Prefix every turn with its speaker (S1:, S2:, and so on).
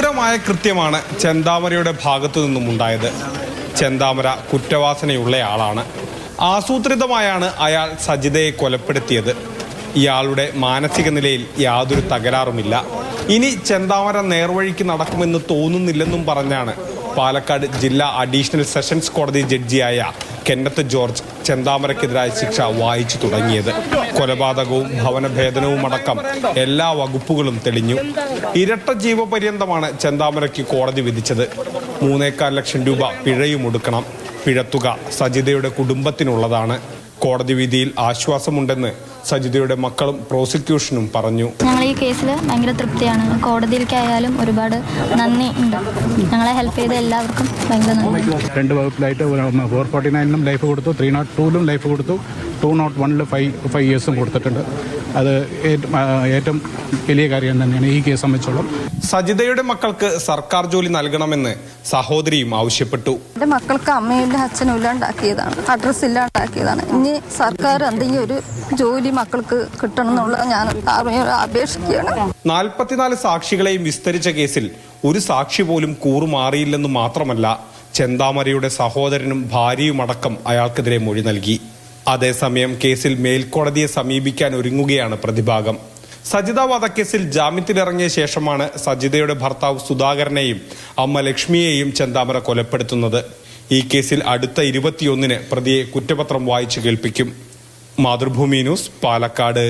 S1: ക്രൂരമായ കൃത്യമാണ് ചെന്താമരയുടെ ഭാഗത്തു നിന്നും ഉണ്ടായത്. ചെന്താമര കുറ്റവാസനയുള്ളയാളാണ്. ആസൂത്രിതമായാണ് അയാൾ സജിതയെ കൊലപ്പെടുത്തിയത്. ഇയാളുടെ മാനസിക നിലയിൽ യാതൊരു തകരാറുമില്ല. ഇനി ചെന്താമര നേർവഴിക്ക് നടക്കുമെന്ന് തോന്നുന്നില്ലെന്നും പറഞ്ഞാണ് പാലക്കാട് ജില്ലാ അഡീഷണൽ സെഷൻസ് കോടതി ജഡ്ജിയായ കെന്നത്ത് ജോർജ് ചെന്താമരക്കെതിരായ ശിക്ഷ വായിച്ചു തുടങ്ങിയത്. കൊലപാതകവും ഭവനഭേദനവും അടക്കം എല്ലാ വകുപ്പുകളും തെളിഞ്ഞു. ഇരട്ട ജീവപര്യന്തമാണ് ചെന്താമരയ്ക്ക് കോടതി വിധിച്ചത്. മൂന്നേക്കാൽ ലക്ഷം രൂപ പിഴയും ഒടുക്കണം. പിഴത്തുക സജിതയുടെ കുടുംബത്തിനുള്ളതാണ്. കോടതി വിധിയിൽ ആശ്വാസമുണ്ടെന്ന് സജിതയുടെ മക്കളും പ്രോസിക്യൂഷനും പറഞ്ഞു.
S2: ഞങ്ങൾ ഈ കേസിൽ ഭയങ്കര തൃപ്തിയാണ്. കോടതിയിലേക്കായാലും ഒരുപാട് നന്ദി ഉണ്ട്. ഞങ്ങളെ ഹെൽപ്പ് ചെയ്ത എല്ലാവർക്കും ഭയങ്കര നന്ദി.
S3: രണ്ട് വകുപ്പിലായിട്ട് ഫോർ ഫോർട്ടി നയനിലും ലൈഫ് കൊടുത്തു ത്രീ നോട്ട് ടൂലും ലൈഫ് കൊടുത്തു. ടു നോട്ട് വണ്ണിൽ ഫൈവ് ഫൈവ് ഇയേഴ്സും കൊടുത്തിട്ടുണ്ട്. അത് ഏറ്റവും വലിയ കാര്യം തന്നെയാണ് ഈ കേസ് സംബന്ധിച്ചോളം.
S1: സജിതയുടെ മക്കൾക്ക് സർക്കാർ ജോലി നൽകണമെന്ന് സഹോദരിയും ആവശ്യപ്പെട്ടു.
S4: എന്റെ മക്കൾക്ക് അമ്മയില്ല അച്ഛനും ഇല്ലാണ്ടാക്കിയതാണ് അഡ്രസ്സ് ഇല്ലാണ്ടാക്കിയതാണ് ഇനി സർക്കാർ എന്തെങ്കിലും ഒരു ജോലി മക്കൾക്ക് കിട്ടണം എന്നുള്ളത് ഞാൻ അപേക്ഷിക്കുകയാണ്.
S1: നാൽപ്പത്തിനാല് സാക്ഷികളെയും വിസ്തരിച്ച കേസിൽ ഒരു സാക്ഷി പോലും കൂറുമാറിയില്ലെന്ന് മാത്രമല്ല ചെന്താമരയുടെ സഹോദരനും ഭാര്യയുമടക്കം അയാൾക്കെതിരെ മൊഴി നൽകി. അതേസമയം കേസിൽ മേൽക്കോടതിയെ സമീപിക്കാൻ ഒരുങ്ങുകയാണ് പ്രതിഭാഗം. സജിത വധക്കേസിൽ ജാമ്യത്തിലിറങ്ങിയ ശേഷമാണ് സജിതയുടെ ഭർത്താവ് സുധാകരനെയും അമ്മ ലക്ഷ്മിയെയും ചെന്താമര കൊലപ്പെടുത്തുന്നത്. ഈ കേസിൽ അടുത്ത ഇരുപത്തിയൊന്നിന് പ്രതിയെ കുറ്റപത്രം വായിച്ചു കേൾപ്പിക്കും. മാതൃഭൂമി ന്യൂസ് പാലക്കാട്.